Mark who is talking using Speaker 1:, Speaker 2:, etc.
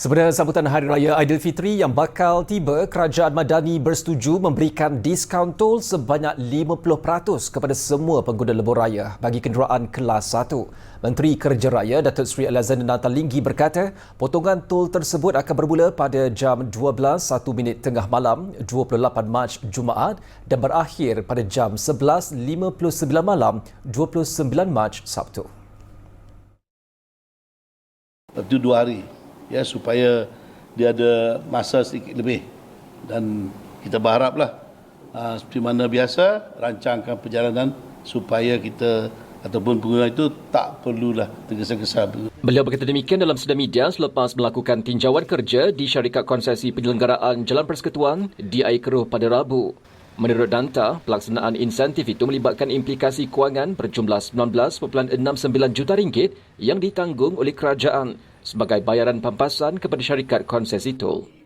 Speaker 1: Sebenarnya sambutan Hari Raya Aidilfitri yang bakal tiba, Kerajaan Madani bersetuju memberikan diskaun tol sebanyak 50% kepada semua pengguna lebuh raya bagi kenderaan kelas 1. Menteri Kerja Raya Datuk Seri Alexander Natalinggi berkata, potongan tol tersebut akan bermula pada jam 12.01 minit tengah malam 28 Mac Jumaat dan berakhir pada jam 11.59 malam 29 Mac Sabtu.
Speaker 2: Itu dua hari ya supaya dia ada masa sedikit lebih dan kita berharaplah uh, seperti mana biasa rancangkan perjalanan supaya kita ataupun pengguna itu tak perlulah tergesa-gesa.
Speaker 1: Beliau berkata demikian dalam sedang media selepas melakukan tinjauan kerja di syarikat konsesi penyelenggaraan Jalan Persekutuan di Air Keruh pada Rabu. Menurut Danta, pelaksanaan insentif itu melibatkan implikasi kewangan berjumlah 19.69 juta ringgit yang ditanggung oleh kerajaan sebagai bayaran pampasan kepada syarikat konsesi tol.